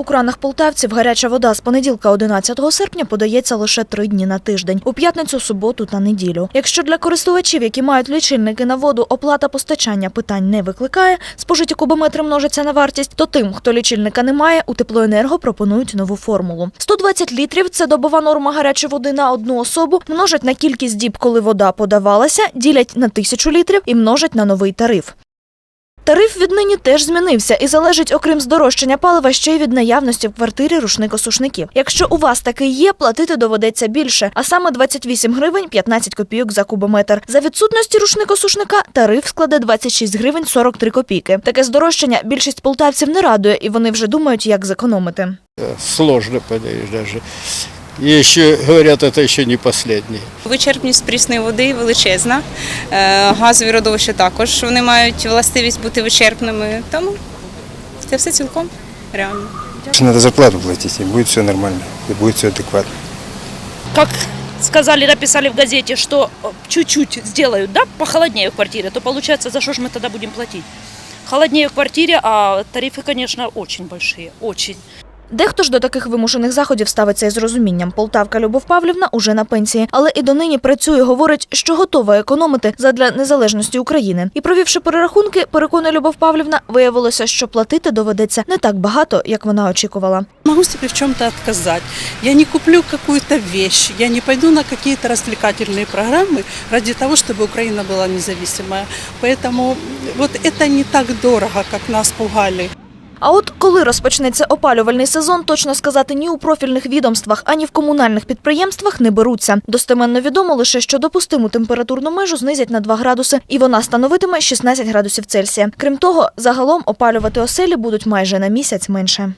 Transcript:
У кранах полтавців гаряча вода з понеділка 11 серпня подається лише три дні на тиждень у п'ятницю, суботу та неділю. Якщо для користувачів, які мають лічильники на воду, оплата постачання питань не викликає, спожиті кубометри множаться на вартість, то тим, хто лічильника не має, у теплоенерго пропонують нову формулу. 120 літрів це добова норма гарячої води на одну особу, множать на кількість діб, коли вода подавалася, ділять на тисячу літрів і множать на новий тариф. Тариф віднині теж змінився і залежить, окрім здорожчання палива, ще й від наявності в квартирі рушникосушників. Якщо у вас такий є, платити доведеться більше, а саме 28 гривень 15 копійок за кубометр. За відсутності рушникосушника тариф складе 26 гривень 43 копійки. Таке здорожчання більшість полтавців не радує, і вони вже думають, як зекономити. Сложно понимаешь, даже. И еще говорят, это еще не последний. Вичерпність прісної води величезна, Е, газові родовища також вони мають властивість бути вичерпними. Тому це все цілком реально. Надо зарплату платить, и будет все нормально, и будет все адекватно. как сказали, написали в газете, что э, чуть-чуть сделают, да, похолоднее в квартире, то получается, за что же мы тогда будем платить? Холоднее в квартире, а тарифы, конечно, очень большие, очень. Дехто ж до таких вимушених заходів ставиться із розумінням. Полтавка Любов Павлівна уже на пенсії, але і донині працює, говорить, що готова економити задля незалежності України. І провівши перерахунки, переконує Любов Павлівна, виявилося, що платити доведеться не так багато, як вона очікувала. Могу себе в чем-то отказать. Я не куплю какую-то вещь, я не пойду на какие-то развлекательные программы ради того, чтобы Украина была независимая. Поэтому вот это не так дорого, как нас пугали. А от коли розпочнеться опалювальний сезон, точно сказати ні у профільних відомствах, ані в комунальних підприємствах не беруться. Достеменно відомо лише, що допустиму температурну межу знизять на 2 градуси, і вона становитиме 16 градусів Цельсія. Крім того, загалом опалювати оселі будуть майже на місяць менше.